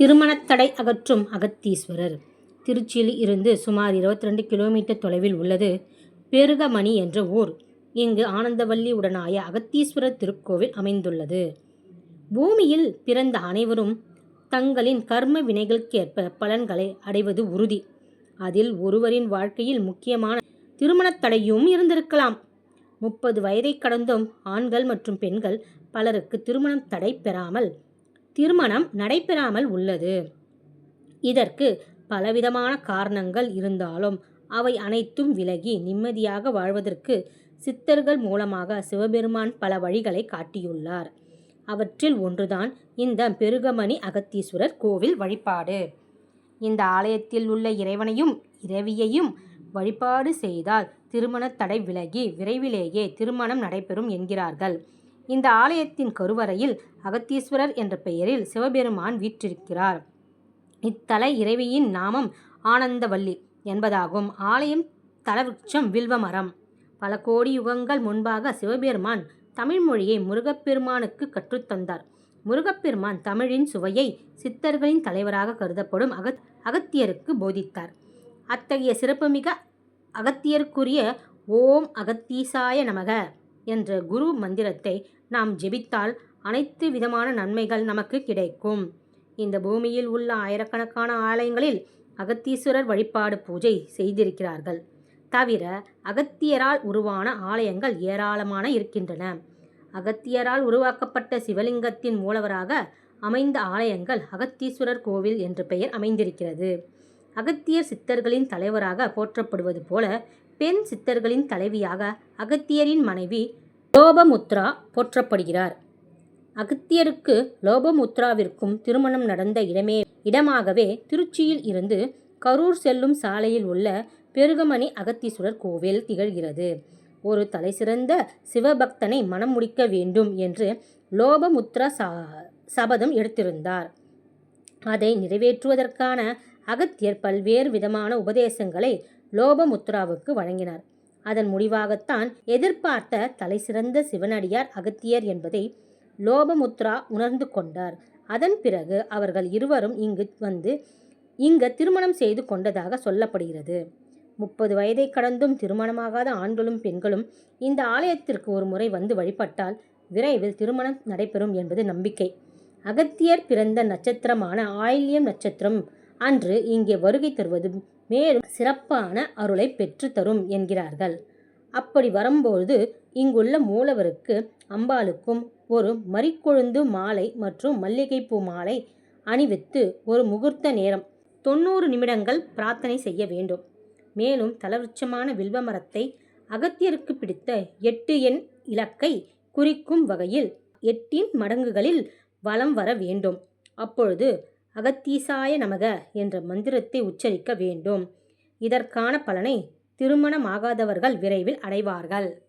திருமணத்தடை அகற்றும் அகத்தீஸ்வரர் திருச்சியில் இருந்து சுமார் 22 கிலோமீட்டர் தொலைவில் உள்ளது பெருகமணி என்ற ஊர். இங்கு ஆனந்தவல்லி உடனாய அகத்தீஸ்வரர் திருக்கோவில் அமைந்துள்ளது. பூமியில் பிறந்த அனைவரும் தங்களின் கர்ம வினைகளுக்கேற்ப பலன்களை அடைவது உறுதி. அதில் ஒருவரின் வாழ்க்கையில் முக்கியமான திருமணத்தடையும் இருந்திருக்கலாம். முப்பது வயதைக் கடந்தும் ஆண்கள் மற்றும் பெண்கள் பலருக்கு திருமணம் தடை பெறாமல் திருமணம் நடைபெறாமல் உள்ளது. இதற்கு பலவிதமான காரணங்கள் இருந்தாலும் அவை அனைத்தும் விலகி நிம்மதியாக வாழ்வதற்கு சித்தர்கள் மூலமாக சிவபெருமான் பல வழிகளை காட்டியுள்ளார். அவற்றில் ஒன்றுதான் இந்த பெருகமணி அகத்தீஸ்வரர் கோவில் வழிபாடு. இந்த ஆலயத்தில் உள்ள இறைவனையும் இரவியையும் வழிபாடு செய்தால் திருமணத் தடை விலகி விரைவிலேயே திருமணம் நடைபெறும் என்கிறார்கள். இந்த ஆலயத்தின் கருவறையில் அகத்தீஸ்வரர் என்ற பெயரில் சிவபெருமான் வீற்றிருக்கிறார். இத்தல இறைவியின் நாமம் ஆனந்தவல்லி என்பதாகும். ஆலயம் தலவிருட்சம் வில்வமரம். பல கோடி யுகங்கள் முன்பாக சிவபெருமான் தமிழ் மொழியை முருகப்பெருமானுக்கு கற்றுத்தந்தார் முருகப்பெருமான் தமிழின் சுவையை சித்தர்களின் தலைவராக கருதப்படும் அகத் அகத்தியருக்கு போதித்தார். அத்தகைய சிறப்புமிக அகத்தியருக்குரிய ஓம் அகத்தீசாய நமக என்ற குரு மந்திரத்தை நாம் ஜெபித்தால் அனைத்து விதமான நன்மைகள் நமக்கு கிடைக்கும். இந்த பூமியில் உள்ள ஆயிரக்கணக்கான ஆலயங்களில் அகத்தீஸ்வரர் வழிபாடு பூஜை செய்திருக்கிறார்கள். தவிர அகத்தியரால் உருவான ஆலயங்கள் ஏராளமான இருக்கின்றன. அகத்தியரால் உருவாக்கப்பட்ட சிவலிங்கத்தின் மூலவராக அமைந்த ஆலயங்கள் அகத்தீஸ்வரர் கோவில் என்ற பெயர் அமைந்திருக்கிறது. அகத்தியர் சித்தர்களின் தலைவராக போற்றப்படுவது போல பெண் சித்தர்களின் தலைவியாக அகத்தியரின் மனைவி லோபமுத்ரா போற்றப்படுகிறார். அகத்தியருக்கு லோபமுத்ராவிற்கும் திருமணம் நடந்த இடமே இடமாகவே திருச்சியில் இருந்து கரூர் செல்லும் சாலையில் உள்ள பெருகமணி அகத்தீஸ்வரர் கோவில் திகழ்கிறது. ஒரு தலைசிறந்த சிவபக்தனை மணம் முடிக்க வேண்டும் என்று லோபமுத்ரா சபதம் எடுத்திருந்தார். அதை நிறைவேற்றுவதற்கான அகத்தியர் பல்வேறு விதமான உபதேசங்களை லோபமுத்ராவுக்கு வழங்கினார். அதன் முடிவாகத்தான் எதிர்பார்த்த தலைசிறந்த சிவனடியார் அகத்தியர் என்பதை லோபமுத்ரா உணர்ந்து கொண்டார். அதன் பிறகு அவர்கள் இருவரும் இங்கு வந்து இங்கு திருமணம் செய்து கொண்டதாக சொல்லப்படுகிறது. முப்பது வயதைக் கடந்தும் திருமணமாகாத ஆண்களும் பெண்களும் இந்த ஆலயத்திற்கு ஒரு முறை வந்து வழிபட்டால் விரைவில் திருமணம் நடைபெறும் என்பது நம்பிக்கை. அகத்தியர் பிறந்த நட்சத்திரமான ஆயில்யம் நட்சத்திரம் அன்று இங்கே வருகை தருவது மேலும் சிறப்பான அருளைப் பெற்றுத் தரும் என்கிறார்கள். அப்படி வரும்போது இங்குள்ள மூலவருக்கு அம்பாளுக்கும் ஒரு மரிக்கொழுந்து மாலை மற்றும் மல்லிகைப்பூ மாலை அணிவித்து ஒரு முகூர்த்த நேரம் தொண்ணூறு நிமிடங்கள் பிரார்த்தனை செய்ய வேண்டும். மேலும் தலவிருட்சமான வில்வமரத்தை அகத்தியருக்கு பிடித்த எட்டு எண் இலக்கை குறிக்கும் வகையில் எட்டின் மடங்குகளில் வலம் வர வேண்டும். அப்பொழுது அகத்தீசாய நமக என்ற மந்திரத்தை உச்சரிக்க வேண்டும். இதற்கான பலனை திருமணமாகாதவர்கள் விரைவில் அடைவார்கள்.